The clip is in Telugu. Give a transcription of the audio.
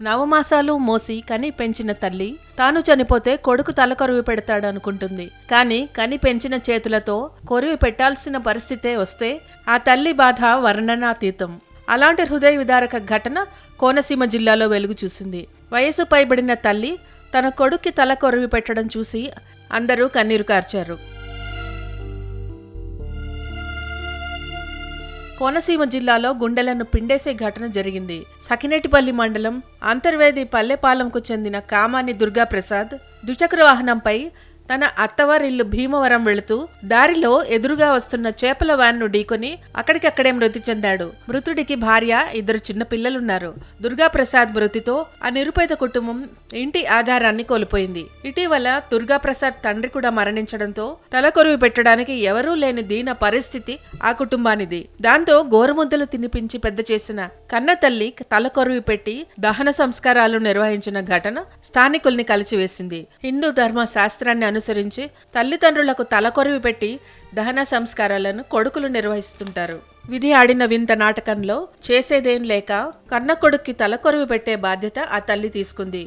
నవమాసాలు మోసి కని పెంచిన తల్లి తాను చనిపోతే కొడుకు తల కొరివి పెడతాడు అనుకుంటుంది కానీ కని పెంచిన చేతులతో కొరివి పెట్టాల్సిన పరిస్థితే వస్తే ఆ తల్లి బాధ వర్ణనాతీతం. అలాంటి హృదయ విదారక ఘటన కోనసీమ జిల్లాలో వెలుగు చూసింది. వయసు పైబడిన తల్లి తన కొడుక్కి తల కొరివి పెట్టడం చూసి అందరూ కన్నీరు కార్చారు. కోనసీమ జిల్లాలో గుండెలను పిండేసే ఘటన జరిగింది. సకినేటిపల్లి మండలం అంతర్వేది పల్లెపాలెంకు చెందిన కామాని దుర్గా ప్రసాద్ ద్విచక్ర వాహనంపై తన అత్తవారిల్లు భీమవరం వెళుతూ దారిలో ఎదురుగా వస్తున్న చేపల వ్యాన్ను ఢీకొని అక్కడికక్కడే మృతి చెందాడు. మృతుడికి భార్య ఇద్దరు చిన్న పిల్లలున్నారు. దుర్గా ప్రసాద్ మృతితో ఆ నిరుపేద కుటుంబం ఇంటి ఆధారాన్ని కోల్పోయింది. ఇటీవల దుర్గా ప్రసాద్ తండ్రి కూడా మరణించడంతో తలకొరువి పెట్టడానికి ఎవరూ లేని దీన పరిస్థితి ఆ కుటుంబానిది. దాంతో గోరుముద్దలు తినిపించి పెద్ద చేసిన కన్న తల్లి తలకొరువి పెట్టి దహన సంస్కారాలు నిర్వహించిన ఘటన స్థానికుల్ని కలిచివేసింది హిందూ ధర్మ శాస్త్రాన్ని అనుసరించి తల్లిదండ్రులకు తలకొరివి పెట్టి దహన సంస్కారాలను కొడుకులు నిర్వహిస్తుంటారు. విధి ఆడిన వింత నాటకంలో చేసేదేం లేక కన్న కొడుక్కి తలకొరివి పెట్టే బాధ్యత ఆ తల్లి తీసుకుంది.